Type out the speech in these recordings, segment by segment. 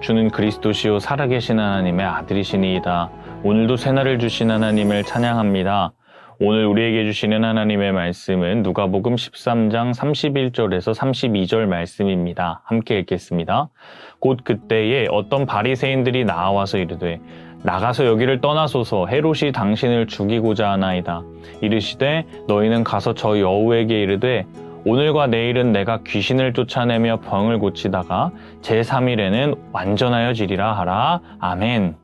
주는 그리스도시요 살아계신 하나님의 아들이시니이다. 오늘도 새날을 주신 하나님을 찬양합니다. 오늘 우리에게 주시는 하나님의 말씀은 누가복음 13장 31절에서 32절 말씀입니다. 함께 읽겠습니다. 곧 그때에 어떤 바리새인들이 나와서 이르되 나가서 여기를 떠나소서 헤롯이 당신을 죽이고자 하나이다. 이르시되 너희는 가서 저 여우에게 이르되 오늘과 내일은 내가 귀신을 쫓아내며 병을 고치다가 제3일에는 완전하여지리라 하라. 아멘.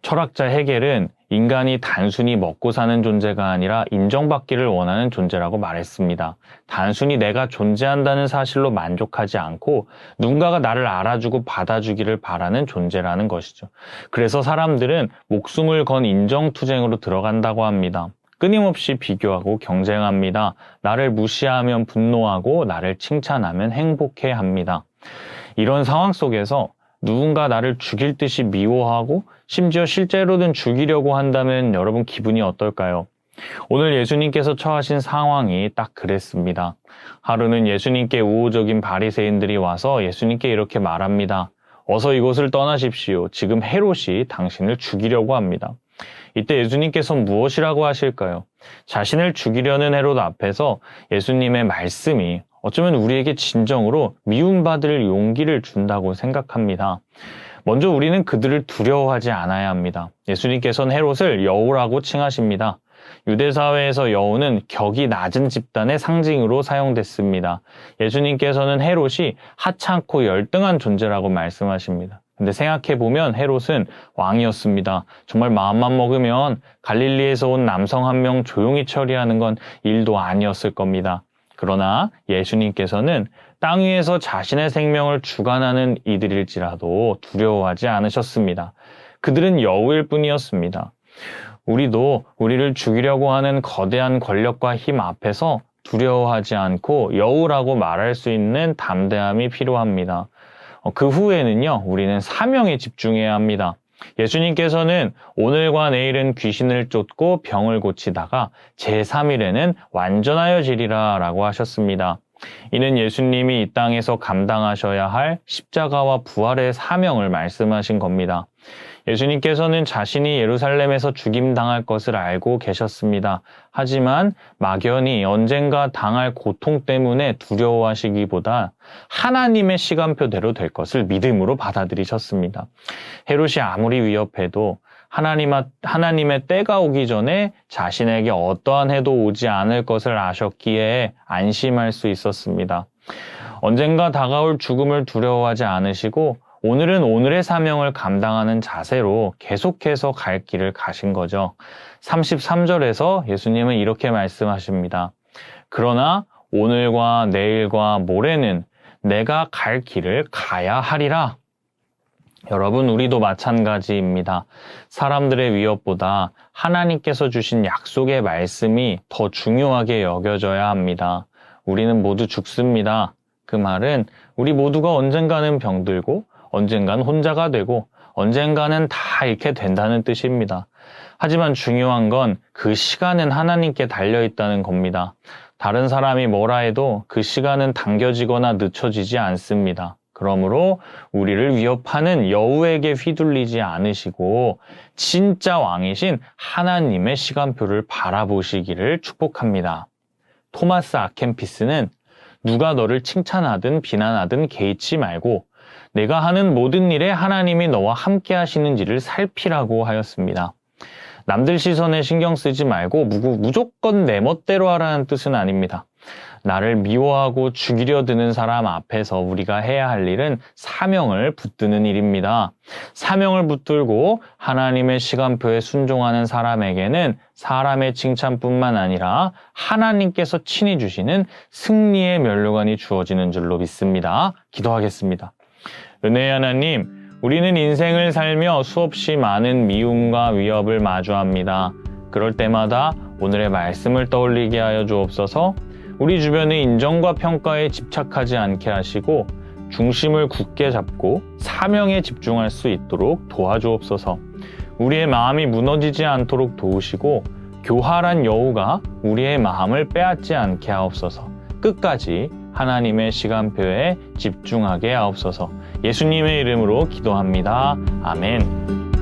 철학자 헤겔은 인간이 단순히 먹고 사는 존재가 아니라 인정받기를 원하는 존재라고 말했습니다. 단순히 내가 존재한다는 사실로 만족하지 않고 누군가가 나를 알아주고 받아주기를 바라는 존재라는 것이죠. 그래서 사람들은 목숨을 건 인정투쟁으로 들어간다고 합니다. 끊임없이 비교하고 경쟁합니다. 나를 무시하면 분노하고 나를 칭찬하면 행복해 합니다. 이런 상황 속에서 누군가 나를 죽일 듯이 미워하고 심지어 실제로는 죽이려고 한다면 여러분 기분이 어떨까요? 오늘 예수님께서 처하신 상황이 딱 그랬습니다. 하루는 예수님께 우호적인 바리새인들이 와서 예수님께 이렇게 말합니다. 어서 이곳을 떠나십시오. 지금 헤롯이 당신을 죽이려고 합니다. 이때 예수님께서 무엇이라고 하실까요? 자신을 죽이려는 헤롯 앞에서 예수님의 말씀이 어쩌면 우리에게 진정으로 미움받을 용기를 준다고 생각합니다. 먼저 우리는 그들을 두려워하지 않아야 합니다. 예수님께서는 헤롯을 여우라고 칭하십니다. 유대 사회에서 여우는 격이 낮은 집단의 상징으로 사용됐습니다. 예수님께서는 헤롯이 하찮고 열등한 존재라고 말씀하십니다. 근데 생각해보면 헤롯은 왕이었습니다. 정말 마음만 먹으면 갈릴리에서 온 남성 한 명 조용히 처리하는 건 일도 아니었을 겁니다. 그러나 예수님께서는 땅 위에서 자신의 생명을 주관하는 이들일지라도 두려워하지 않으셨습니다. 그들은 여우일 뿐이었습니다. 우리도 우리를 죽이려고 하는 거대한 권력과 힘 앞에서 두려워하지 않고 여우라고 말할 수 있는 담대함이 필요합니다. 어, 그 후에는요, 우리는 사명에 집중해야 합니다. 예수님께서는 오늘과 내일은 귀신을 쫓고 병을 고치다가 제3일에는 완전하여지리라 라고 하셨습니다. 이는 예수님이 이 땅에서 감당하셔야 할 십자가와 부활의 사명을 말씀하신 겁니다. 예수님께서는 자신이 예루살렘에서 죽임당할 것을 알고 계셨습니다. 하지만 막연히 언젠가 당할 고통 때문에 두려워하시기보다 하나님의 시간표대로 될 것을 믿음으로 받아들이셨습니다. 헤롯이 아무리 위협해도 하나님, 하나님의 때가 오기 전에 자신에게 어떠한 해도 오지 않을 것을 아셨기에 안심할 수 있었습니다. 언젠가 다가올 죽음을 두려워하지 않으시고 오늘은 오늘의 사명을 감당하는 자세로 계속해서 갈 길을 가신 거죠. 33절에서 예수님은 이렇게 말씀하십니다. 그러나 오늘과 내일과 모레는 내가 갈 길을 가야 하리라. 여러분, 우리도 마찬가지입니다. 사람들의 위협보다 하나님께서 주신 약속의 말씀이 더 중요하게 여겨져야 합니다. 우리는 모두 죽습니다. 그 말은 우리 모두가 언젠가는 병들고 언젠가는 혼자가 되고 언젠가는 다 잃게 된다는 뜻입니다. 하지만 중요한 건 그 시간은 하나님께 달려 있다는 겁니다. 다른 사람이 뭐라 해도 그 시간은 당겨지거나 늦춰지지 않습니다. 그러므로 우리를 위협하는 여우에게 휘둘리지 않으시고 진짜 왕이신 하나님의 시간표를 바라보시기를 축복합니다. 토마스 아켄피스는 누가 너를 칭찬하든 비난하든 개의치 말고 내가 하는 모든 일에 하나님이 너와 함께 하시는지를 살피라고 하였습니다. 남들 시선에 신경 쓰지 말고 무조건 내 멋대로 하라는 뜻은 아닙니다. 나를 미워하고 죽이려 드는 사람 앞에서 우리가 해야 할 일은 사명을 붙드는 일입니다. 사명을 붙들고 하나님의 시간표에 순종하는 사람에게는 사람의 칭찬뿐만 아니라 하나님께서 친히 주시는 승리의 면류관이 주어지는 줄로 믿습니다. 기도하겠습니다. 은혜 하나님, 우리는 인생을 살며 수없이 많은 미움과 위협을 마주합니다. 그럴 때마다 오늘의 말씀을 떠올리게 하여 주옵소서. 우리 주변의 인정과 평가에 집착하지 않게 하시고 중심을 굳게 잡고 사명에 집중할 수 있도록 도와주옵소서. 우리의 마음이 무너지지 않도록 도우시고 교활한 여우가 우리의 마음을 빼앗지 않게 하옵소서. 끝까지 하나님의 시간표에 집중하게 하옵소서 예수님의 이름으로 기도합니다. 아멘.